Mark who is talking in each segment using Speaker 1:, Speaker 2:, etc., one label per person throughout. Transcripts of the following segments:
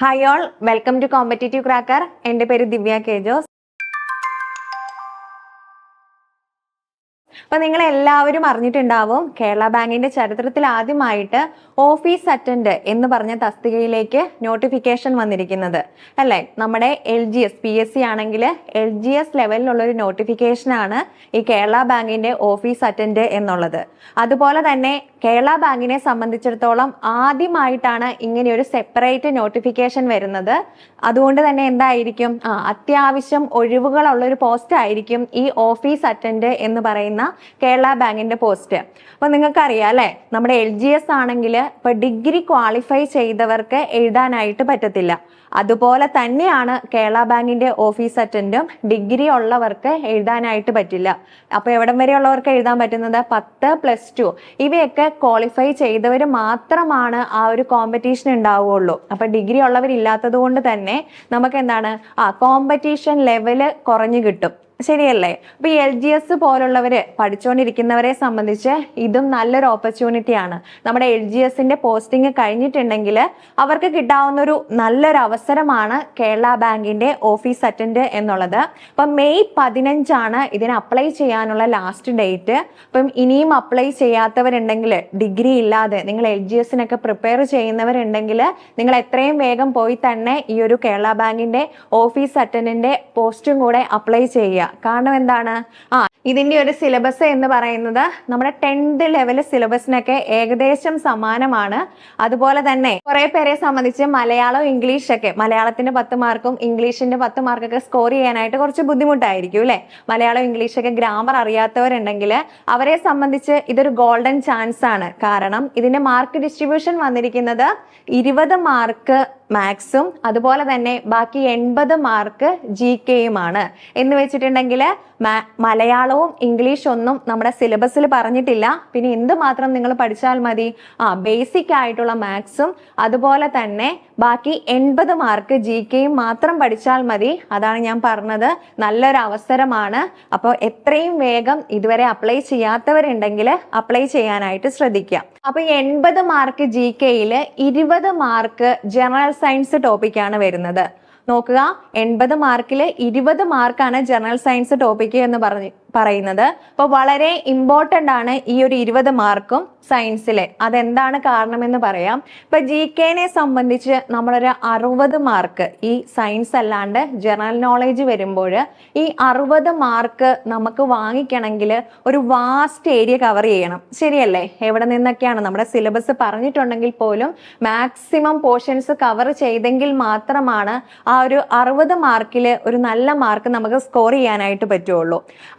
Speaker 1: Hi all welcome to competitive cracker എന്റെ പേര് ദിവ്യ K Jose. അപ്പൊ നിങ്ങൾ എല്ലാവരും അറിഞ്ഞിട്ടുണ്ടാവും കേരള ബാങ്കിന്റെ ചരിത്രത്തിൽ ആദ്യമായിട്ട് ഓഫീസ് അറ്റൻഡ് എന്ന് പറഞ്ഞ തസ്തികയിലേക്ക് നോട്ടിഫിക്കേഷൻ വന്നിരിക്കുന്നത്. അല്ലേ? നമ്മുടെ L G S P S C ആണെങ്കിൽ എൽ ജി എസ് ലെവലിലുള്ള ഒരു നോട്ടിഫിക്കേഷൻ ആണ് ഈ കേരള ബാങ്കിന്റെ ഓഫീസ് അറ്റൻഡ് എന്നുള്ളത്. അതുപോലെ തന്നെ കേരള ബാങ്കിനെ സംബന്ധിച്ചിടത്തോളം ആദ്യമായിട്ടാണ് ഇങ്ങനെ ഒരു സെപ്പറേറ്റ് നോട്ടിഫിക്കേഷൻ വരുന്നത്. അതുകൊണ്ട് തന്നെ എന്തായിരിക്കും? ആ അത്യാവശ്യം ഒഴിവുകളുള്ള ഒരു പോസ്റ്റ് ആയിരിക്കും ഈ ഓഫീസ് അറ്റൻഡ് എന്ന് പറയുന്ന കേരള ബാങ്കിന്റെ പോസ്റ്റ്. അപ്പൊ നിങ്ങൾക്കറിയാം അല്ലെ? നമ്മുടെ എൽ ജി എസ് ആണെങ്കിൽ ഇപ്പൊ ഡിഗ്രി ക്വാളിഫൈ ചെയ്തവർക്ക് എഴുതാനായിട്ട് പറ്റത്തില്ല. അതുപോലെ തന്നെയാണ് കേരള ബാങ്കിന്റെ ഓഫീസ് അറ്റൻഡും ഡിഗ്രി ഉള്ളവർക്ക് എഴുതാനായിട്ട് പറ്റില്ല. അപ്പൊ എവിടം വരെ ഉള്ളവർക്ക് എഴുതാൻ പറ്റുന്നത്? പത്ത് പ്ലസ് ടു. ഇവയൊക്കെ ക്വാളിഫൈ ചെയ്തവർ മാത്രമാണ് ആ ഒരു കോമ്പറ്റീഷൻ ഉണ്ടാവുകയുള്ളൂ. അപ്പൊ ഡിഗ്രി ഉള്ളവരില്ലാത്തത് കൊണ്ട് തന്നെ നമുക്ക് എന്താണ്? ആ കോമ്പറ്റീഷൻ ലെവൽ കുറഞ്ഞു കിട്ടും. ശരിയല്ലേ? അപ്പൊ എൽ ജി എസ് പോലുള്ളവര് പഠിച്ചുകൊണ്ടിരിക്കുന്നവരെ സംബന്ധിച്ച് ഇതും നല്ലൊരു ഓപ്പർച്യൂണിറ്റി ആണ്. നമ്മുടെ എൽ ജി എസിന്റെ പോസ്റ്റിംഗ് കഴിഞ്ഞിട്ടുണ്ടെങ്കിൽ അവർക്ക് കിട്ടാവുന്ന ഒരു നല്ലൊരു അവസരമാണ് കേരള ബാങ്കിന്റെ ഓഫീസ് അറ്റൻഡ് എന്നുള്ളത്. അപ്പൊ മെയ് പതിനഞ്ചാണ് ഇതിന് അപ്ലൈ ചെയ്യാനുള്ള ലാസ്റ്റ് ഡേറ്റ് അപ്പം ഇനിയും അപ്ലൈ ചെയ്യാത്തവരുണ്ടെങ്കിൽ ഡിഗ്രി ഇല്ലാതെ നിങ്ങൾ എൽ ജി എസിനൊക്കെ പ്രിപ്പയർ ചെയ്യുന്നവരുണ്ടെങ്കിൽ നിങ്ങൾ എത്രയും വേഗം പോയി തന്നെ ഈ ഒരു കേരള ബാങ്കിന്റെ ഓഫീസ് അറ്റൻഡിന്റെ പോസ്റ്റും കൂടെ അപ്ലൈ ചെയ്യുക. കാരണം എന്താണ്? ആ ഇതിന്റെ ഒരു സിലബസ് എന്ന് പറയുന്നത് നമ്മുടെ ടെൻത്ത് ലെവൽ സിലബസിനൊക്കെ ഏകദേശം സമാനമാണ്. അതുപോലെ തന്നെ കുറെ പേരെ സംബന്ധിച്ച് മലയാളം ഇംഗ്ലീഷൊക്കെ മലയാളത്തിന്റെ പത്ത് മാർക്കും ഇംഗ്ലീഷിന്റെ പത്ത് മാർക്കൊക്കെ സ്കോർ ചെയ്യാനായിട്ട് കുറച്ച് ബുദ്ധിമുട്ടായിരിക്കും അല്ലെ? മലയാളം ഇംഗ്ലീഷൊക്കെ ഗ്രാമർ അറിയാത്തവരുണ്ടെങ്കിൽ അവരെ സംബന്ധിച്ച് ഇതൊരു ഗോൾഡൻ ചാൻസ് ആണ്. കാരണം ഇതിന്റെ മാർക്ക് ഡിസ്ട്രിബ്യൂഷൻ വന്നിരിക്കുന്നത് ഇരുപത് മാർക്ക് മാത്സും അതുപോലെ തന്നെ ബാക്കി എൺപത് മാർക്ക് ജി കെയുമാണ് എന്ന് വെച്ചിട്ടുണ്ടെങ്കിൽ മലയാളവും ഇംഗ്ലീഷ് ഒന്നും നമ്മുടെ സിലബസിൽ പറഞ്ഞിട്ടില്ല. പിന്നെ എന്തുമാത്രം നിങ്ങൾ പഠിച്ചാൽ മതി? ആ ബേസിക് ആയിട്ടുള്ള മാത്സും അതുപോലെ തന്നെ ബാക്കി എൺപത് മാർക്ക് ജി കെയും മാത്രം പഠിച്ചാൽ മതി. അതാണ് ഞാൻ പറഞ്ഞത്. നല്ലൊരു അവസരമാണ്. അപ്പോൾ എത്രയും വേഗം ഇതുവരെ അപ്ലൈ ചെയ്യാത്തവരുണ്ടെങ്കിൽ അപ്ലൈ ചെയ്യാനായിട്ട് ശ്രദ്ധിക്കുക. അപ്പോൾ എൺപത് മാർക്ക് ജി കെയിൽ ഇരുപത് മാർക്ക് ജനറൽ സയൻസ് ടോപ്പിക്കാണ് വരുന്നത്. നോക്കുക എൺപത് മാർക്കിൽ ഇരുപത് മാർക്കാണ് ജനറൽ സയൻസ് ടോപ്പിക്ക് എന്ന് പറഞ്ഞ് പറയുന്നത്. അപ്പോൾ വളരെ ഇമ്പോർട്ടന്റ് ആണ് ഈ ഒരു ഇരുപത് മാർക്കും സയൻസിലെ അതെന്താണ് കാരണമെന്ന് പറയാം. ഇപ്പൊ ജി കെനെ സംബന്ധിച്ച് നമ്മളൊരു അറുപത് മാർക്ക് ഈ സയൻസ് അല്ലാണ്ട് ജനറൽ നോളേജ് വരുമ്പോൾ ഈ അറുപത് മാർക്ക് നമുക്ക് വാങ്ങിക്കണമെങ്കിൽ ഒരു വാസ്റ്റ് ഏരിയ കവർ ചെയ്യണം. ശരിയല്ലേ? എവിടെ നിന്നൊക്കെയാണ്? നമ്മുടെ സിലബസ് പറഞ്ഞിട്ടുണ്ടെങ്കിൽ പോലും മാക്സിമം പോർഷൻസ് കവർ ചെയ്തെങ്കിൽ മാത്രമാണ് ആ ഒരു അറുപത് മാർക്കിൽ ഒരു നല്ല മാർക്ക് നമുക്ക് സ്കോർ ചെയ്യാനായിട്ട് പറ്റുള്ളൂ.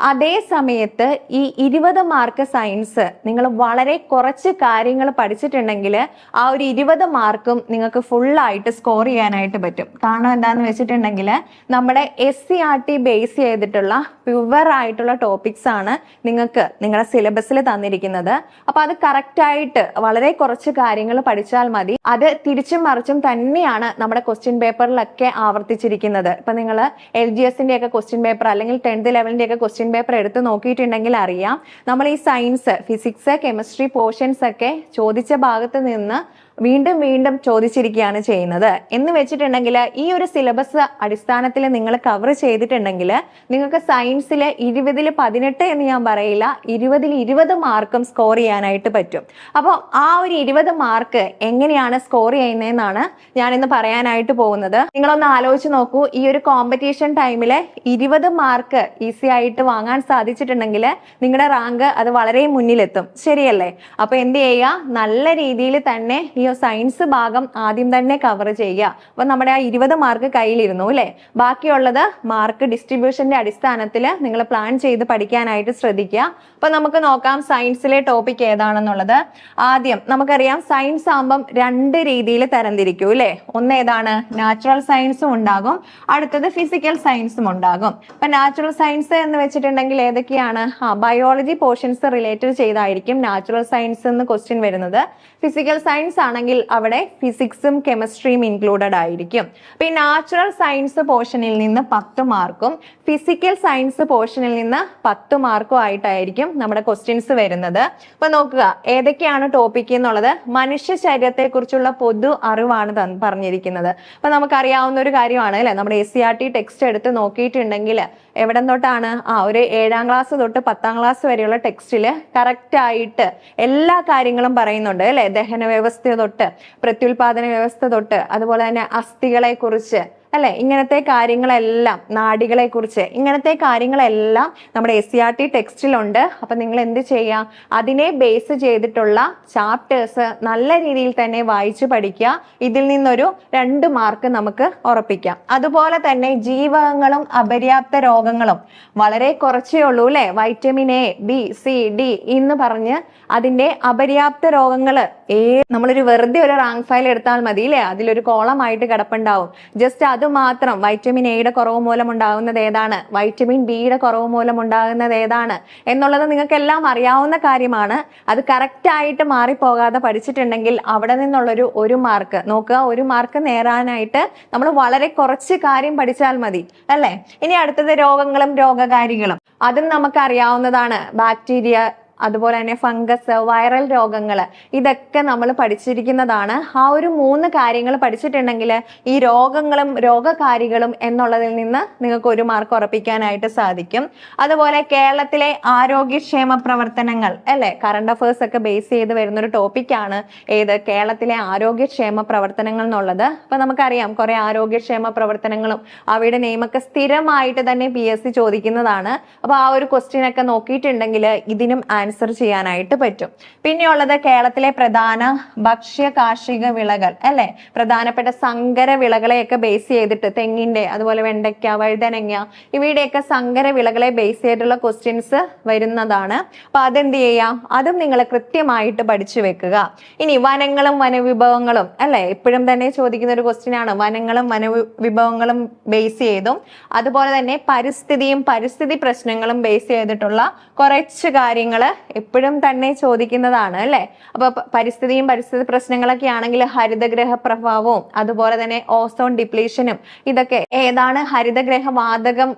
Speaker 1: അതേ സമയത്ത് ഈ ഇരുപത് മാർക്ക് സയൻസ് നിങ്ങൾ വളരെ കുറച്ച് കാര്യങ്ങൾ പഠിച്ചിട്ടുണ്ടെങ്കിൽ ആ ഒരു ഇരുപത് മാർക്കും നിങ്ങൾക്ക് ഫുള്ളായിട്ട് സ്കോർ ചെയ്യാനായിട്ട് പറ്റും. കാരണം എന്താണെന്ന് വെച്ചിട്ടുണ്ടെങ്കിൽ നമ്മുടെ S C R T base ചെയ്തിട്ടുള്ള പ്യുവർ ആയിട്ടുള്ള ടോപ്പിക്സ് ആണ് നിങ്ങൾക്ക് നിങ്ങളുടെ സിലബസിൽ തന്നിരിക്കുന്നത്. അപ്പോൾ അത് കറക്റ്റായിട്ട് വളരെ കുറച്ച് കാര്യങ്ങൾ പഠിച്ചാൽ മതി. അത് തിരിച്ചും മറിച്ചും തന്നെയാണ് നമ്മുടെ ക്വസ്റ്റ്യൻ പേപ്പറിലൊക്കെ ആവർത്തിച്ചിരിക്കുന്നത്. ഇപ്പം നിങ്ങൾ എൽ ജി എസിന്റെയൊക്കെ ക്വസ്റ്റ്യൻ പേപ്പർ അല്ലെങ്കിൽ ടെൻത്ത് ലെവലിന്റെയൊക്കെ ക്വസ്റ്റ്യൻ പേപ്പർ എടുത്ത് നോക്കിയിട്ടുണ്ടെങ്കിൽ അറിയാം. നമ്മൾ ഈ സയൻസ് ഫിസിക്സ് കെമിസ്ട്രി പോർഷൻസ് ഒക്കെ ചോദിച്ച ഭാഗത്ത് നിന്ന് വീണ്ടും വീണ്ടും ചോദിച്ചിരിക്കുകയാണ് ചെയ്യുന്നത്. എന്ന് വെച്ചിട്ടുണ്ടെങ്കിൽ ഈ ഒരു സിലബസ് അടിസ്ഥാനത്തിൽ നിങ്ങൾ കവർ ചെയ്തിട്ടുണ്ടെങ്കിൽ നിങ്ങൾക്ക് സയൻസിൽ ഇരുപതിൽ പതിനെട്ട് എന്ന് ഞാൻ പറയില്ല ഇരുപതിൽ ഇരുപത് മാർക്കും സ്കോർ ചെയ്യാനായിട്ട് പറ്റും. അപ്പോൾ ആ ഒരു ഇരുപത് മാർക്ക് എങ്ങനെയാണ് സ്കോർ ചെയ്യുന്നതെന്നാണ് ഞാനിന്ന് പറയാനായിട്ട് പോകുന്നത്. നിങ്ങളൊന്ന് ആലോചിച്ച് നോക്കൂ ഈ ഒരു കോമ്പറ്റീഷൻ ടൈമിൽ ഇരുപത് മാർക്ക് ഈസി ആയിട്ട് വാങ്ങാൻ സാധിച്ചിട്ടുണ്ടെങ്കിൽ നിങ്ങളുടെ റാങ്ക് അത് വളരെ മുന്നിലെത്തും. ശരിയല്ലേ? അപ്പോൾ എന്ത് ചെയ്യുക? നല്ല രീതിയിൽ തന്നെ ഈ സയൻസ് ഭാഗം ആദ്യം തന്നെ കവർ ചെയ്യുക. അപ്പൊ നമ്മുടെ ആ ഇരുപത് മാർക്ക് കയ്യിലിരുന്നു അല്ലെ? ബാക്കിയുള്ളത് മാർക്ക് ഡിസ്ട്രിബ്യൂഷന്റെ അടിസ്ഥാനത്തിൽ നിങ്ങൾ പ്ലാൻ ചെയ്ത് പഠിക്കാനായിട്ട് ശ്രദ്ധിക്കുക. അപ്പൊ നമുക്ക് നോക്കാം സയൻസിലെ ടോപ്പിക് ഏതാണെന്നുള്ളത്. ആദ്യം നമുക്കറിയാം സയൻസ് ആകുമ്പം രണ്ട് രീതിയിൽ തരംതിരിക്കും അല്ലെ? ഒന്ന് ഏതാണ്? നാച്ചുറൽ സയൻസും ഉണ്ടാകും. അടുത്തത് ഫിസിക്കൽ സയൻസും ഉണ്ടാകും. അപ്പൊ നാച്ചുറൽ സയൻസ് എന്ന് വെച്ചിട്ടുണ്ടെങ്കിൽ ഏതൊക്കെയാണ്? ആ ബയോളജി പോർഷൻസ് റിലേറ്റഡ് ചെയ്തായിരിക്കും നാച്ചുറൽ സയൻസ് എന്ന് ക്വസ്റ്റ്യൻ വരുന്നത്. ഫിസിക്കൽ സയൻസ് ആണെങ്കിൽ അവിടെ ഫിസിക്സും കെമിസ്ട്രിയും ഇൻക്ലൂഡഡ് ആയിരിക്കും. പിന്നെ നാച്ചുറൽ സയൻസ് പോർഷനിൽ നിന്ന് പത്ത് മാർക്കും ഫിസിക്കൽ സയൻസ് പോർഷനിൽ നിന്ന് പത്ത് മാർക്കും ആയിട്ടായിരിക്കും നമ്മുടെ ക്വസ്റ്റ്യൻസ് വരുന്നത്. അപ്പൊ നോക്കുക ഏതൊക്കെയാണ് ടോപ്പിക് എന്നുള്ളത്? മനുഷ്യ ശരീരത്തെ കുറിച്ചുള്ള പൊതു അറിവാണ് പറഞ്ഞിരിക്കുന്നത്. അപ്പൊ നമുക്കറിയാവുന്ന ഒരു കാര്യമാണ് അല്ലെ? നമ്മുടെ S C R T text എടുത്ത് നോക്കിയിട്ടുണ്ടെങ്കിൽ എവിടെ തൊട്ടാണ്? ആ ഒരു ഏഴാം ക്ലാസ് തൊട്ട് പത്താം ക്ലാസ് വരെയുള്ള ടെക്സ്റ്റിൽ കറക്റ്റ് ആയിട്ട് എല്ലാ കാര്യങ്ങളും പറയുന്നുണ്ട് അല്ലെ? ദഹന വ്യവസ്ഥ തൊട്ട് പ്രത്യുൽപാദന വ്യവസ്ഥ തൊട്ട് അതുപോലെ തന്നെ അസ്ഥികളെ കുറിച്ച് അല്ലെ? ഇങ്ങനത്തെ കാര്യങ്ങളെല്ലാം നാടികളെ കുറിച്ച് ഇങ്ങനത്തെ കാര്യങ്ങളെല്ലാം നമ്മുടെ എസ് സി ആർ ടി ടെക്സ്റ്റിലുണ്ട് അപ്പൊ നിങ്ങൾ എന്ത് ചെയ്യാം? അതിനെ ബേസ് ചെയ്തിട്ടുള്ള ചാപ്റ്റേഴ്സ് നല്ല രീതിയിൽ തന്നെ വായിച്ചു പഠിക്കുക. ഇതിൽ നിന്നൊരു രണ്ട് മാർക്ക് നമുക്ക് ഉറപ്പിക്കാം. അതുപോലെ തന്നെ ജീവകങ്ങളും അപര്യാപ്ത രോഗങ്ങളും വളരെ കുറച്ചേ ഉള്ളൂ അല്ലെ? Vitamin A B C D എന്ന് പറഞ്ഞ് അതിന്റെ അപര്യാപ്ത രോഗങ്ങൾ ഏ നമ്മളൊരു വെറുതെ ഒരു റാങ്ക് ഫയൽ എടുത്താൽ മതി അല്ലേ? അതിലൊരു കോളമായിട്ട് കിടപ്പുണ്ടാവും. ജസ്റ്റ് അത് മാത്രം വൈറ്റമിൻ എയുടെ കുറവ് മൂലം ഉണ്ടാകുന്നത് ഏതാണ്? വൈറ്റമിൻ ബിയുടെ കുറവ് മൂലം ഉണ്ടാകുന്നത് ഏതാണ്? എന്നുള്ളത് നിങ്ങൾക്ക് എല്ലാം അറിയാവുന്ന കാര്യമാണ്. അത് കറക്റ്റായിട്ട് മാറിപ്പോകാതെ പഠിച്ചിട്ടുണ്ടെങ്കിൽ അവിടെ നിന്നുള്ളൊരു ഒരു മാർക്ക് നോക്കുക ഒരു മാർക്ക് നേരാനായിട്ട് നമ്മൾ വളരെ കുറച്ച് കാര്യം പഠിച്ചാൽ മതി അല്ലേ? ഇനി അടുത്തത് രോഗങ്ങളും രോഗകാരികളും. അതും നമുക്ക് അറിയാവുന്നതാണ്. ബാക്ടീരിയ അതുപോലെ തന്നെ ഫംഗസ് വൈറൽ രോഗങ്ങൾ ഇതൊക്കെ നമ്മൾ പഠിച്ചിരിക്കുന്നതാണ്. ആ ഒരു മൂന്ന് കാര്യങ്ങൾ പഠിച്ചിട്ടുണ്ടെങ്കിൽ ഈ രോഗങ്ങളും രോഗകാരികളും എന്നുള്ളതിൽ നിന്ന് നിങ്ങൾക്ക് ഒരു മാർക്ക് ഉറപ്പിക്കാനായിട്ട് സാധിക്കും. അതുപോലെ കേരളത്തിലെ ആരോഗ്യക്ഷേമ പ്രവർത്തനങ്ങൾ അല്ലെ? കറണ്ട് അഫേഴ്സ് ഒക്കെ ബേസ് ചെയ്ത് വരുന്ന ഒരു ടോപ്പിക്കാണ് ഏത്? കേരളത്തിലെ ആരോഗ്യക്ഷേമ പ്രവർത്തനങ്ങൾ എന്നുള്ളത്. അപ്പൊ നമുക്കറിയാം കുറെ ആരോഗ്യക്ഷേമ പ്രവർത്തനങ്ങളും അവയുടെ നിയമൊക്കെ സ്ഥിരമായിട്ട് തന്നെ പി എസ് സി ചോദിക്കുന്നതാണ്. അപ്പൊ ആ ഒരു ക്വസ്റ്റ്യൻ ഒക്കെ നോക്കിയിട്ടുണ്ടെങ്കിൽ ഇതിനും ആൻസർ ചെയ്യാനായിട്ട് പറ്റും. പിന്നെയുള്ളത് കേരളത്തിലെ പ്രധാന ഭക്ഷ്യ കാർഷിക വിളകൾ അല്ലെ? പ്രധാനപ്പെട്ട സങ്കര വിളകളെയൊക്കെ ബേസ് ചെയ്തിട്ട് തെങ്ങിന്റെ അതുപോലെ വെണ്ടയ്ക്ക വഴുതനങ്ങ ഇവയുടെയൊക്കെ സങ്കര വിളകളെ ബേസ് ചെയ്തിട്ടുള്ള ക്വസ്റ്റ്യൻസ് വരുന്നതാണ്. അപ്പൊ അതെന്ത് ചെയ്യാം? അതും നിങ്ങൾ കൃത്യമായിട്ട് പഠിച്ചു വെക്കുക. ഇനി വനങ്ങളും വനവിഭവങ്ങളും അല്ലെ? എപ്പോഴും തന്നെ ചോദിക്കുന്ന ഒരു ക്വസ്റ്റ്യൻ ആണ്. വനങ്ങളും വനവിഭവങ്ങളും ബേസ് ചെയ്തും അതുപോലെ തന്നെ പരിസ്ഥിതിയും പരിസ്ഥിതി പ്രശ്നങ്ങളും ബേസ് ചെയ്തിട്ടുള്ള കുറച്ച് കാര്യങ്ങൾ എപ്പോഴും തന്നെ ചോദിക്കുന്നതാണ് അല്ലെ? അപ്പൊ പരിസ്ഥിതിയും പരിസ്ഥിതി പ്രശ്നങ്ങളൊക്കെ ആണെങ്കിൽ ഹരിതഗ്രഹ പ്രഭാവവും അതുപോലെ തന്നെ ഓസോൺ ഡിപ്ലീഷനും ഇതൊക്കെ ഏതാണ് ഹരിതഗ്രഹ വാതകം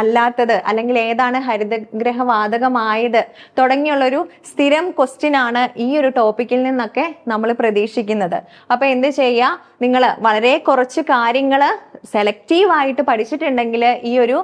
Speaker 1: അല്ലാത്തത്? അല്ലെങ്കിൽ ഏതാണ് ഹരിതഗ്രഹ വാതകമായത് തുടങ്ങിയുള്ളൊരു സ്ഥിരം ക്വസ്റ്റ്യൻ ആണ് ഈ ഒരു ടോപ്പിക്കിൽ നിന്നൊക്കെ നമ്മൾ പ്രതീക്ഷിക്കുന്നത്. അപ്പൊ എന്ത് ചെയ്യുക നിങ്ങൾ വളരെ കുറച്ച് കാര്യങ്ങൾ സെലക്റ്റീവ് ആയിട്ട് പഠിച്ചിട്ടുണ്ടെങ്കിൽ ഈ ഒരു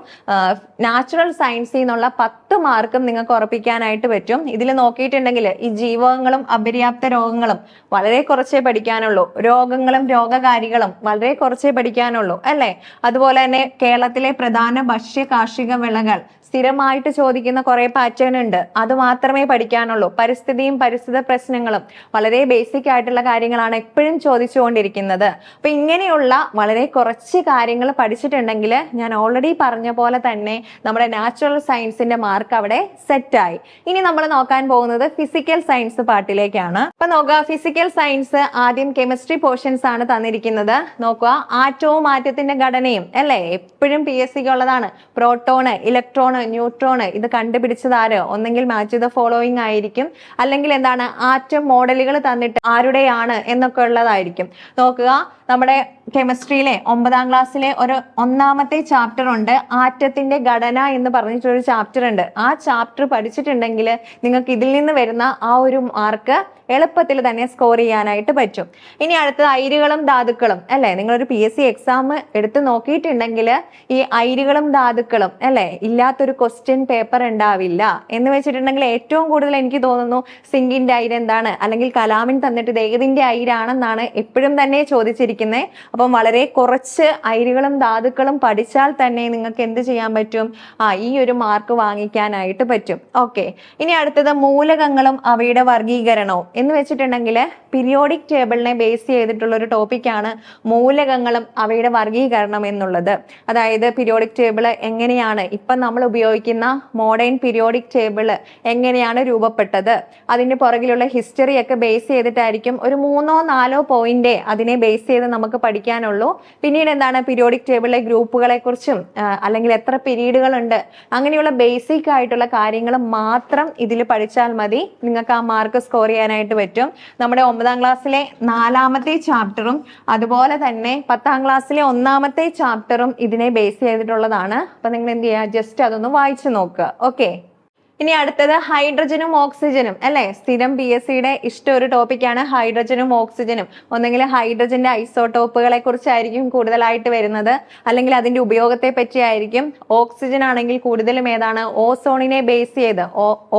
Speaker 1: നാച്ചുറൽ സയൻസിൽ നിന്നുള്ള പത്ത് മാർക്കും നിങ്ങൾക്ക് ഉറപ്പിക്കാനായിട്ട് പറ്റും. ഇതിൽ നോക്കിയിട്ടുണ്ടെങ്കിൽ ഈ ജീവകങ്ങളും അപര്യാപ്ത രോഗങ്ങളും വളരെ കുറച്ചേ പഠിക്കാനുള്ളൂ. രോഗങ്ങളും രോഗകാരികളും വളരെ കുറച്ചേ പഠിക്കാനുള്ളൂ അല്ലേ? അതുപോലെ തന്നെ കേരളത്തിലെ പ്രധാന ഭക്ഷ്യ കാർഷിക വിളകൾ സ്ഥിരമായിട്ട് ചോദിക്കുന്ന കുറെ പാറ്റേൺ ഉണ്ട്. അത് മാത്രമേ പഠിക്കാനുള്ളൂ. പരിസ്ഥിതിയും പരിസ്ഥിതി പ്രശ്നങ്ങളും വളരെ ബേസിക് ആയിട്ടുള്ള കാര്യങ്ങളാണ് എപ്പോഴും ചോദിച്ചുകൊണ്ടിരിക്കുന്നത്. അപ്പൊ ഇങ്ങനെയുള്ള വളരെ കുറച്ച് കാര്യങ്ങൾ പഠിച്ചിട്ടുണ്ടെങ്കിൽ ഞാൻ ഓൾറെഡി പറഞ്ഞ പോലെ തന്നെ നമ്മുടെ നാച്ചുറൽ സയൻസിന്റെ മാർക്ക് അവിടെ സെറ്റായി ഇനി നമ്മൾ നോക്കാൻ പോകുന്നത് ഫിസിക്കൽ സയൻസ് പാർട്ടിലേക്കാണ് അപ്പൊ നോക്കുക ഫിസിക്കൽ സയൻസ് ആദ്യം കെമിസ്ട്രി പോർഷൻസ് ആണ് തന്നിരിക്കുന്നത്. നോക്കുക ആറ്റവും ആറ്റത്തിന്റെ ഘടനയും അല്ലേ? എപ്പോഴും പി എസ് സിക്ക് ഉള്ളതാണ്. പ്രോട്ടോണ് ഇലക്ട്രോണ് ന്യൂട്രോണ് ഇത് കണ്ടുപിടിച്ചത് ആര്? ഒന്നെങ്കിൽ മാച്ച് ദ ഫോളോയിങ് ആയിരിക്കും. അല്ലെങ്കിൽ എന്താണ്? ആറ്റം മോഡലുകൾ തന്നിട്ട് ആരുടെയാണ് എന്നൊക്കെ ഉള്ളതായിരിക്കും. നോക്കുക നമ്മുടെ കെമിസ്ട്രിയിലെ ഒമ്പതാം ക്ലാസ്സിലെ ഒരു ഒന്നാമത്തെ ചാപ്റ്റർ ഉണ്ട്. ആറ്റത്തിന്റെ ഘടന എന്ന് പറഞ്ഞിട്ടൊരു ചാപ്റ്റർ ഉണ്ട്. ആ ചാപ്റ്റർ പഠിച്ചിട്ടുണ്ടെങ്കിൽ നിങ്ങൾക്ക് ഇതിൽ നിന്ന് വരുന്ന ആ ഒരു മാർക്ക് എളുപ്പത്തിൽ തന്നെ സ്കോർ ചെയ്യാനായിട്ട് പറ്റും. ഇനി അടുത്തത് അയിരുകളും ധാതുക്കളും അല്ലെ? നിങ്ങളൊരു പി എസ് സി എക്സാം എടുത്ത് നോക്കിയിട്ടുണ്ടെങ്കിൽ ഈ അയിരുകളും ധാതുക്കളും അല്ലെ? ഇല്ലാത്തൊരു ക്വസ്റ്റ്യൻ പേപ്പർ ഉണ്ടാവില്ല. എന്ന് വെച്ചിട്ടുണ്ടെങ്കിൽ ഏറ്റവും കൂടുതൽ എനിക്ക് തോന്നുന്നു സിങ്കിന്റെ അയിര് എന്താണ്? അല്ലെങ്കിൽ കലാമിൻ തന്നിട്ട് ഇത് ഏതിന്റെ അയിരാണെന്നാണ് എപ്പോഴും തന്നെ ചോദിച്ചിരിക്കുന്നത് അപ്പം വളരെ കുറച്ച് അയിരുകളും ധാതുക്കളും പഠിച്ചാൽ തന്നെ നിങ്ങൾക്ക് എന്ത് ചെയ്യാൻ പറ്റും? ആ ഈ ഒരു മാർക്ക് വാങ്ങിക്കാനായിട്ട് പറ്റും. ഓക്കെ ഇനി അടുത്തത് മൂലകങ്ങളും അവയുടെ വർഗീകരണവും എന്ന് വെച്ചിട്ടുണ്ടെങ്കിൽ പീരിയോഡിക് ടേബിളിനെ ബേസ് ചെയ്തിട്ടുള്ള ഒരു ടോപ്പിക്കാണ് മൂലകങ്ങളും അവയുടെ വർഗീകരണം എന്നുള്ളത്. അതായത് പീരിയോഡിക് ടേബിൾ എങ്ങനെയാണ് ഇപ്പം നമ്മൾ ഉപയോഗിക്കുന്ന മോഡേൺ പീരിയോഡിക് ടേബിൾ എങ്ങനെയാണ് രൂപപ്പെട്ടത്? അതിന്റെ പുറകിലുള്ള ഹിസ്റ്ററി ഒക്കെ ബേസ് ചെയ്തിട്ടായിരിക്കും ഒരു മൂന്നോ നാലോ പോയിന്റ് അതിനെ ബേസ് ചെയ്ത് നമുക്ക് പഠിക്കാനുള്ളൂ. പിന്നീട് എന്താണ് പീരിയോഡിക് ടേബിളിലെ ഗ്രൂപ്പുകളെ കുറിച്ചും അല്ലെങ്കിൽ എത്ര പീരീഡുകൾ ഉണ്ട് അങ്ങനെയുള്ള ബേസിക് ആയിട്ടുള്ള കാര്യങ്ങൾ മാത്രം ഇതിൽ പഠിച്ചാൽ മതി. നിങ്ങൾക്ക് ആ മാർക്ക് സ്കോർ ചെയ്യാനായിട്ട് പഠിക്കാനായിട്ട് പറ്റും. നമ്മുടെ ഒമ്പതാം ക്ലാസ്സിലെ നാലാമത്തെ ചാപ്റ്ററും അതുപോലെ തന്നെ പത്താം ക്ലാസ്സിലെ ഒന്നാമത്തെ ചാപ്റ്ററും ഇതിനെ ബേസ് ചെയ്തിട്ടുള്ളതാണ്. അപ്പൊ നിങ്ങൾ എന്ത് ചെയ്യുക? ജസ്റ്റ് അതൊന്ന് വായിച്ചു നോക്കുക. ഓക്കെ ഇനി അടുത്തത് ഹൈഡ്രജനും ഓക്സിജനും അല്ലെ? സ്ഥിരം പി എസ് സിയുടെ ഇഷ്ട ഒരു ടോപ്പിക്കാണ് ഹൈഡ്രജനും ഓക്സിജനും. ഒന്നെങ്കിൽ ഹൈഡ്രജന്റെ ഐസോടോപ്പുകളെ കുറിച്ചായിരിക്കും കൂടുതലായിട്ട് വരുന്നത്. അല്ലെങ്കിൽ അതിന്റെ ഉപയോഗത്തെ പറ്റിയായിരിക്കും. ഓക്സിജൻ ആണെങ്കിൽ കൂടുതലും ഏതാണ്? ഓസോണിനെ ബേസ് ചെയ്ത്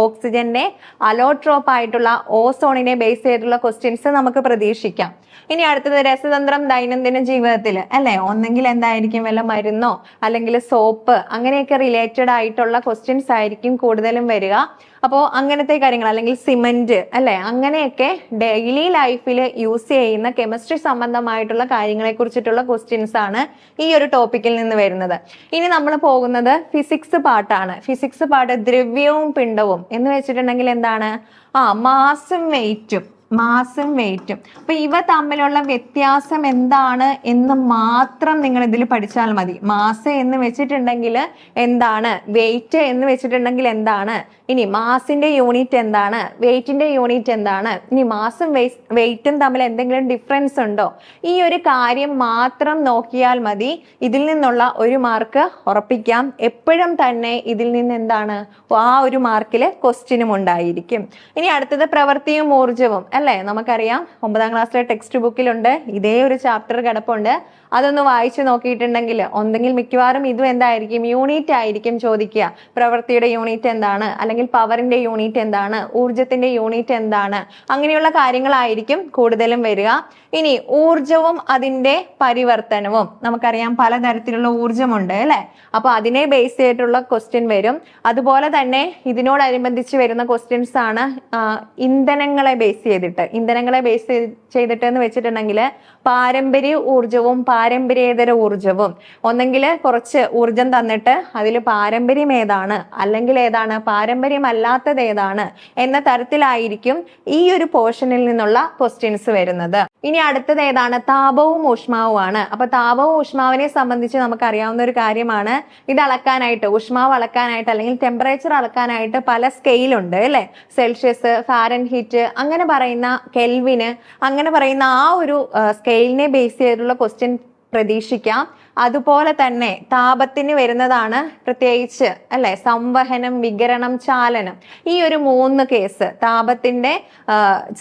Speaker 1: ഓക്സിജന്റെ അലോട്രോപ്പ് ആയിട്ടുള്ള ഓസോണിനെ ബേസ് ചെയ്തിട്ടുള്ള ക്വസ്റ്റ്യൻസ് നമുക്ക് പ്രതീക്ഷിക്കാം. ഇനി അടുത്തത് രസതന്ത്രം ദൈനംദിന ജീവിതത്തിൽ അല്ലെ? ഒന്നെങ്കിൽ എന്തായിരിക്കും? വല്ല മരുന്നോ? അല്ലെങ്കിൽ സോപ്പ്? അങ്ങനെയൊക്കെ റിലേറ്റഡ് ആയിട്ടുള്ള ക്വസ്റ്റ്യൻസ് ആയിരിക്കും കൂടുതലും വരിക. അപ്പോൾ അങ്ങനത്തെ കാര്യങ്ങൾ അല്ലെങ്കിൽ സിമന്റ് അല്ലെ? അങ്ങനെയൊക്കെ ഡെയിലി ലൈഫിൽ യൂസ് ചെയ്യുന്ന കെമിസ്ട്രി സംബന്ധമായിട്ടുള്ള കാര്യങ്ങളെ കുറിച്ചിട്ടുള്ള ക്വസ്റ്റ്യൻസ് ആണ് ഈ ഒരു ടോപ്പിക്കിൽ നിന്ന് വരുന്നത്. ഇനി നമ്മൾ പോകുന്നത് ഫിസിക്സ് പാട്ടാണ്. ഫിസിക്സ് പാട്ട് ദ്രവ്യവും പിണ്ടവും എന്ന് വെച്ചിട്ടുണ്ടെങ്കിൽ എന്താണ്? ആ മാസും വെയിറ്റും മാസും വെയിറ്റും. അപ്പൊ ഇവ തമ്മിലുള്ള വ്യത്യാസം എന്താണ് എന്ന് മാത്രം നിങ്ങൾ ഇതിൽ പഠിച്ചാൽ മതി. മാസ് എന്ന് വെച്ചിട്ടുണ്ടെങ്കിൽ എന്താണ്? വെയിറ്റ് എന്ന് വെച്ചിട്ടുണ്ടെങ്കിൽ എന്താണ്? ഇനി മാസിന്റെ യൂണിറ്റ് എന്താണ്? വെയിറ്റിന്റെ യൂണിറ്റ് എന്താണ്? ഇനി മാസും വെയിറ്റും തമ്മിൽ എന്തെങ്കിലും ഡിഫറൻസ് ഉണ്ടോ? ഈ ഒരു കാര്യം മാത്രം നോക്കിയാൽ മതി. ഇതിൽ നിന്നുള്ള ഒരു മാർക്ക് ഉറപ്പിക്കാം. എപ്പോഴും തന്നെ ഇതിൽ നിന്ന് എന്താണ്? ആ ഒരു മാർക്കിൽ ക്വസ്റ്റ്യനും ഉണ്ടായിരിക്കും. ഇനി അടുത്തത് പ്രവൃത്തിയും ഊർജവും അല്ലേ? നമുക്കറിയാം. ഒമ്പതാം ക്ലാസ്സിലെ ടെക്സ്റ്റ് ബുക്കിലുണ്ട് ഇതേ ഒരു ചാപ്റ്റർ കിടപ്പുണ്ട്. അതൊന്ന് വായിച്ചു നോക്കിയിട്ടുണ്ടെങ്കിൽ ഒന്നെങ്കിൽ മിക്കവാറും ഇതും എന്തായിരിക്കും? യൂണിറ്റ് ആയിരിക്കും ചോദിക്കുക. പ്രവൃത്തിയുടെ യൂണിറ്റ് എന്താണ്? അല്ലെങ്കിൽ പവറിന്റെ യൂണിറ്റ് എന്താണ്? ഊർജത്തിന്റെ യൂണിറ്റ് എന്താണ്? അങ്ങനെയുള്ള കാര്യങ്ങളായിരിക്കും കൂടുതലും വരിക. ഇനി ഊർജവും അതിന്റെ പരിവർത്തനവും. നമുക്കറിയാം പലതരത്തിലുള്ള ഊർജമുണ്ട് അല്ലെ? അപ്പൊ അതിനെ ബേസ് ചെയ്തിട്ടുള്ള ക്വസ്റ്റ്യൻ വരും. അതുപോലെ തന്നെ ഇതിനോടനുബന്ധിച്ച് വരുന്ന ക്വസ്റ്റ്യൻസ് ആണ് ഇന്ധനങ്ങളെ ബേസ് ചെയ്തിട്ട്. ഇന്ധനങ്ങളെ ബേസ് ചെയ്തിട്ട് എന്ന് വെച്ചിട്ടുണ്ടെങ്കിൽ പാരമ്പര്യ ഊർജവും പാരമ്പര്യേതര ഊർജവും ഒന്നെങ്കിൽ കുറച്ച് ഊർജം തന്നിട്ട് അതിൽ പാരമ്പര്യം ഏതാണ്? അല്ലെങ്കിൽ ഏതാണ്? പാരമ്പര്യമല്ലാത്തത് ഏതാണ്? എന്ന തരത്തിലായിരിക്കും ഈ ഒരു പോർഷനിൽ നിന്നുള്ള ക്വസ്റ്റ്യൻസ് വരുന്നത്. ഇനി അടുത്തത് ഏതാണ്? താപവും ഊഷ്മാവുമാണ് അപ്പൊ താപവും ഊഷ്മാവിനെ സംബന്ധിച്ച് നമുക്ക് അറിയാവുന്ന ഒരു കാര്യമാണ്. ഇത് അളക്കാനായിട്ട് ഊഷ്മാവ് അളക്കാനായിട്ട് അല്ലെങ്കിൽ ടെമ്പറേച്ചർ അളക്കാനായിട്ട് പല സ്കെയിലുണ്ട് അല്ലെ? സെൽഷ്യസ് ഫാരൻ ഹീറ്റ് അങ്ങനെ പറയുന്ന കെൽവിന് അങ്ങനെ പറയുന്ന ആ ഒരു സ്കെയിലിനെ ബേസ് ചെയ്തിട്ടുള്ള ക്വസ്റ്റ്യൻ പ്രതീക്ഷിക്കാം. അതുപോലെ തന്നെ താപത്തിന് വരുന്നതാണ് പ്രത്യേകിച്ച് അല്ലെ? സംവഹനം വികരണം ചാലനം. ഈ ഒരു മൂന്ന് കേസ് താപത്തിന്റെ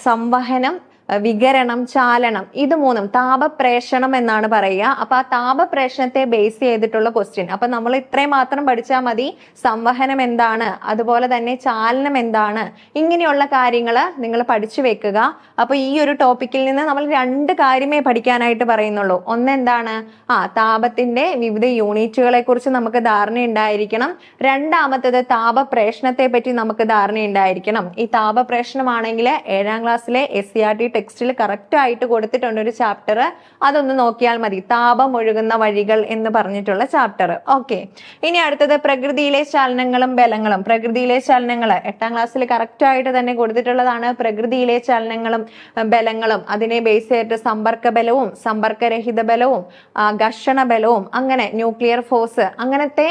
Speaker 1: സംവഹനം വികരണം ചാലനം ഇത് മൂന്നും താപപ്രേഷണം എന്നാണ് പറയുക. അപ്പൊ ആ താപപ്രേഷണത്തെ ബേസ് ചെയ്തിട്ടുള്ള ക്വസ്റ്റ്യൻ അപ്പൊ നമ്മൾ ഇത്രയും മാത്രം പഠിച്ചാൽ മതി. സംവഹനം എന്താണ്? അതുപോലെ തന്നെ ചാലനം എന്താണ്? ഇങ്ങനെയുള്ള കാര്യങ്ങൾ നിങ്ങൾ പഠിച്ചു വെക്കുക. അപ്പൊ ഈ ഒരു ടോപ്പിക്കിൽ നിന്ന് നമ്മൾ രണ്ട് കാര്യമേ പഠിക്കാനായിട്ട് പറയുന്നുള്ളൂ. ഒന്ന് എന്താണ്? ആ താപത്തിന്റെ വിവിധ യൂണിറ്റുകളെ കുറിച്ച് നമുക്ക് ധാരണ ഉണ്ടായിരിക്കണം. രണ്ടാമത്തത് താപപ്രേഷണത്തെ പറ്റി നമുക്ക് ധാരണ ഉണ്ടായിരിക്കണം. ഈ താപപ്രേഷണമാണെങ്കിൽ ഏഴാം ക്ലാസ്സിലെ എസ് സി ആർ ടി ടെക്സ്റ്റിൽ കറക്റ്റ് ആയിട്ട് കൊടുത്തിട്ടുണ്ട് ഒരു ചാപ്റ്റർ അതൊന്ന് നോക്കിയാൽ മതി. താപം ഒഴുകുന്ന വഴികൾ എന്ന് പറഞ്ഞിട്ടുള്ള ചാപ്റ്റർ ഓക്കെ ഇനി അടുത്തത് പ്രകൃതിയിലെ ചലനങ്ങളും ബലങ്ങളും. പ്രകൃതിയിലെ ചലനങ്ങൾ എട്ടാം ക്ലാസ്സിൽ കറക്റ്റ് ആയിട്ട് തന്നെ കൊടുത്തിട്ടുള്ളതാണ്. പ്രകൃതിയിലെ ചലനങ്ങളും ബലങ്ങളും. അതിനെ ബേസ് ചെയ്തിട്ട് സമ്പർക്ക ബലവും സമ്പർക്കരഹിത ബലവും ഘർഷണ ബലവും അങ്ങനെ ന്യൂക്ലിയർ ഫോഴ്സ് അങ്ങനത്തെ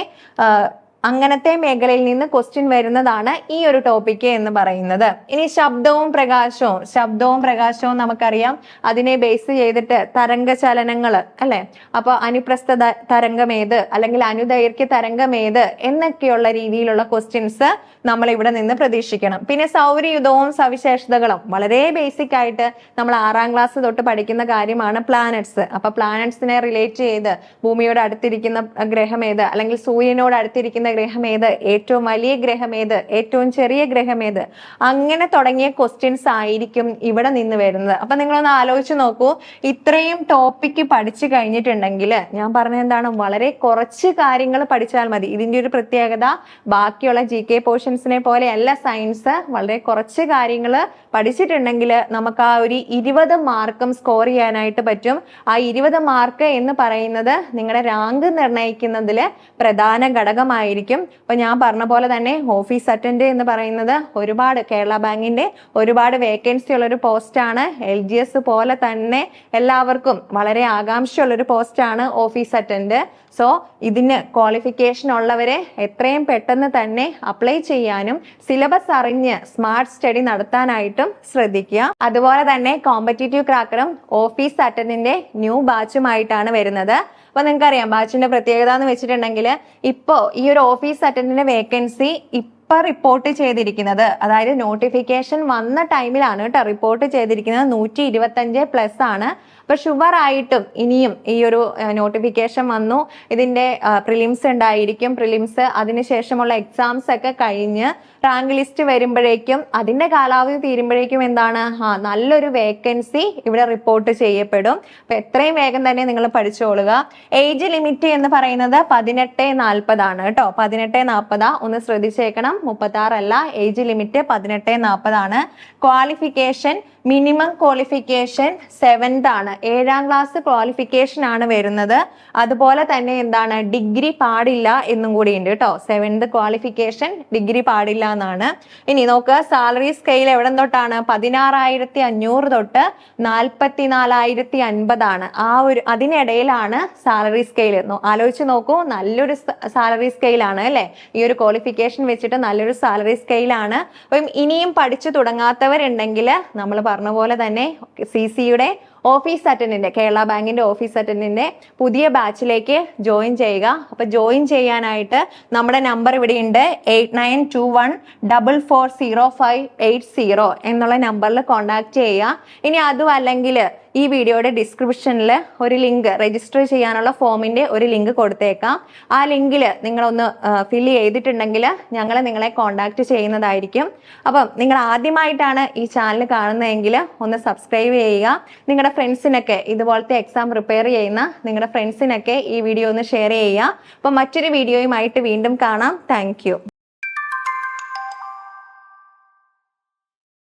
Speaker 1: അങ്ങനത്തെ മേഖലയിൽ നിന്ന് ക്വസ്റ്റ്യൻ വരുന്നതാണ് ഈ ഒരു ടോപ്പിക്ക് എന്ന് പറയുന്നത്. ഇനി ശബ്ദവും പ്രകാശവും ശബ്ദവും പ്രകാശവും നമുക്കറിയാം. അതിനെ ബേസ് ചെയ്തിട്ട് തരംഗ ചലനങ്ങൾ അല്ലെ? അപ്പൊ അനുപ്രസ്ഥ തരംഗമേത് അല്ലെങ്കിൽ അനുദൈർഘ്യ തരംഗമേത് എന്നൊക്കെയുള്ള രീതിയിലുള്ള ക്വസ്റ്റ്യൻസ് നമ്മൾ ഇവിടെ നിന്ന് പ്രതീക്ഷിക്കണം. പിന്നെ സൗരയുധവും സവിശേഷതകളും വളരെ ബേസിക് ആയിട്ട് നമ്മൾ ആറാം ക്ലാസ് തൊട്ട് പഠിക്കുന്ന കാര്യമാണ് പ്ലാനറ്റ്സ് അപ്പൊ പ്ലാനറ്റ്സിനെ റിലേറ്റ് ചെയ്ത് ഭൂമിയോട് അടുത്തിരിക്കുന്ന ഗ്രഹം ഏത്? അല്ലെങ്കിൽ സൂര്യനോട് അടുത്തിരിക്കുന്ന ഗ്രഹം ഏത്? ഏറ്റവും വലിയ ഗ്രഹം ഏത്? ഏറ്റവും ചെറിയ ഗ്രഹം ഏത്? അങ്ങനെ തുടങ്ങിയ ക്വസ്റ്റ്യൻസ് ആയിരിക്കും ഇവിടെ നിന്ന് വരുന്നത്. അപ്പൊ നിങ്ങളൊന്ന് ആലോചിച്ച് നോക്കൂ. ഇത്രയും ടോപ്പിക്ക് പഠിച്ചു കഴിഞ്ഞിട്ടുണ്ടെങ്കിൽ ഞാൻ പറഞ്ഞ എന്താണ്? വളരെ കുറച്ച് കാര്യങ്ങൾ പഠിച്ചാൽ മതി. ഇതിന്റെ ഒരു പ്രത്യേകത ബാക്കിയുള്ള ജി കെ പോർഷൻസിനെ പോലെയല്ല സയൻസ് വളരെ കുറച്ച് കാര്യങ്ങൾ പഠിച്ചിട്ടുണ്ടെങ്കിൽ നമുക്ക് ആ ഒരു ഇരുപത് മാർക്കും സ്കോർ ചെയ്യാനായിട്ട് പറ്റും. ആ ഇരുപത് മാർക്ക് എന്ന് പറയുന്നത് നിങ്ങളുടെ റാങ്ക് നിർണയിക്കുന്നതിൽ പ്രധാന ഘടകമായിരിക്കും. ആയിരിക്കും. അപ്പൊ ഞാൻ പറഞ്ഞ പോലെ തന്നെ ഓഫീസ് അറ്റൻഡ് എന്ന് പറയുന്നത് ഒരുപാട് കേരള ബാങ്കിന്റെ ഒരുപാട് വേക്കൻസി ഉള്ള ഒരു പോസ്റ്റാണ് എൽ ജി എസ് പോലെ തന്നെ എല്ലാവർക്കും വളരെ ആകാംക്ഷയുള്ളൊരു പോസ്റ്റാണ് ഓഫീസ് അറ്റൻഡ്. സോ ഇതിന് ക്വാളിഫിക്കേഷൻ ഉള്ളവരെ എത്രയും പെട്ടെന്ന് തന്നെ അപ്ലൈ ചെയ്യാനും സിലബസ് അറിഞ്ഞ് സ്മാർട്ട് സ്റ്റഡി നടത്താനായിട്ടും ശ്രദ്ധിക്കുക. അതുപോലെ തന്നെ കോമ്പറ്റേറ്റീവ് ക്രാക്കറും ഓഫീസ് അറ്റൻഡിന്റെ ന്യൂ ബാച്ചുമായിട്ടാണ് വരുന്നത്. അപ്പൊ നിങ്ങൾക്കറിയാം ബാച്ചിന്റെ പ്രത്യേകത എന്ന് വെച്ചിട്ടുണ്ടെങ്കിൽ ഇപ്പോ ഈ ഒരു ഓഫീസ് അറ്റൻഡിന്റെ വേക്കൻസി ഇപ്പൊ റിപ്പോർട്ട് ചെയ്തിരിക്കുന്നത് അതായത് നോട്ടിഫിക്കേഷൻ വന്ന ടൈമിലാണ് കേട്ടോ റിപ്പോർട്ട് ചെയ്തിരിക്കുന്നത്. നൂറ്റി പ്ലസ് ആണ്. അപ്പൊ ഷുവർ ആയിട്ടും ഇനിയും ഈ ഒരു നോട്ടിഫിക്കേഷൻ വന്നു. ഇതിന്റെ പ്രിലിംസ് ഉണ്ടായിരിക്കും. പ്രിലിംസ് അതിനുശേഷമുള്ള എക്സാംസ് ഒക്കെ കഴിഞ്ഞ് റാങ്ക് ലിസ്റ്റ് വരുമ്പോഴേക്കും അതിന്റെ കാലാവധി തീരുമ്പോഴേക്കും എന്താണ്? ആ നല്ലൊരു വേക്കൻസി ഇവിടെ റിപ്പോർട്ട് ചെയ്യപ്പെടും. അപ്പൊ എത്രയും വേഗം തന്നെ നിങ്ങൾ പഠിച്ചോളുക. ഏജ് ലിമിറ്റ് എന്ന് പറയുന്നത് പതിനെട്ട് നാൽപ്പതാണ് കേട്ടോ. പതിനെട്ട് നാൽപ്പതാ ഒന്ന് ശ്രദ്ധിച്ചേക്കണം. മുപ്പത്തി ആറല്ല ഏജ് ലിമിറ്റ് പതിനെട്ട് നാൽപ്പതാണ് ക്വാളിഫിക്കേഷൻ മിനിമം ക്വാളിഫിക്കേഷൻ സെവൻത് ആണ്. ഏഴാം ക്ലാസ് ക്വാളിഫിക്കേഷൻ ആണ് വരുന്നത്. അതുപോലെ തന്നെ എന്താണ്? ഡിഗ്രി പാടില്ല എന്നും കൂടി ഉണ്ട് കേട്ടോ. സെവൻത് ക്വാളിഫിക്കേഷൻ ഡിഗ്രി പാടില്ല എന്നാണ്. ഇനി നോക്കുക സാലറി സ്കെയിൽ എവിടെ തൊട്ടാണ്? പതിനാറായിരത്തി അഞ്ഞൂറ് തൊട്ട് നാൽപ്പത്തി നാലായിരത്തി അൻപതാണ് ആ ഒരു അതിനിടയിലാണ് സാലറി സ്കെയിൽ ആലോചിച്ച് നോക്കൂ നല്ലൊരു സാലറി സ്കെയിലാണ് അല്ലേ? ഈ ഒരു ക്വാളിഫിക്കേഷൻ വെച്ചിട്ട് നല്ലൊരു സാലറി സ്കെയിലാണ് അപ്പം ഇനിയും പഠിച്ചു തുടങ്ങാത്തവരുണ്ടെങ്കിൽ നമ്മൾ പറഞ്ഞ പോലെ തന്നെ സി സിയുടെ ഓഫീസ് അറ്റൻഡിന്റെ കേരള ബാങ്കിന്റെ ഓഫീസ് അറ്റൻഡിന്റെ പുതിയ ബാച്ചിലേക്ക് ജോയിൻ ചെയ്യുക. അപ്പോൾ ജോയിൻ ചെയ്യാനായിട്ട് നമ്മുടെ നമ്പർ ഇവിടെ ഉണ്ട് eight nine two one double four zero five eight zero എന്നുള്ള നമ്പറിൽ കോൺടാക്ട് ചെയ്യുക. ഇനി അതും അല്ലെങ്കിൽ ഈ വീഡിയോയുടെ ഡിസ്ക്രിപ്ഷനിൽ ഒരു ലിങ്ക് രജിസ്റ്റർ ചെയ്യാനുള്ള ഫോമിന്റെ ഒരു ലിങ്ക് കൊടുത്തേക്കാം. ആ ലിങ്കിൽ നിങ്ങളൊന്ന് ഫില്ല് ചെയ്തിട്ടുണ്ടെങ്കിൽ ഞങ്ങൾ നിങ്ങളെ കോൺടാക്റ്റ് ചെയ്യുന്നതായിരിക്കും. അപ്പം നിങ്ങൾ ആദ്യമായിട്ടാണ് ഈ ചാനൽ കാണുന്നതെങ്കിൽ ഒന്ന് സബ്സ്ക്രൈബ് ചെയ്യുക. നിങ്ങളുടെ ഫ്രണ്ട്സിനൊക്കെ ഇതുപോലത്തെ എക്സാം പ്രിപ്പയർ ചെയ്യുന്ന നിങ്ങളുടെ ഫ്രണ്ട്സിനൊക്കെ ഈ വീഡിയോ ഒന്ന് ഷെയർ ചെയ്യുക. അപ്പം മറ്റൊരു വീഡിയോയുമായിട്ട് വീണ്ടും കാണാം. താങ്ക്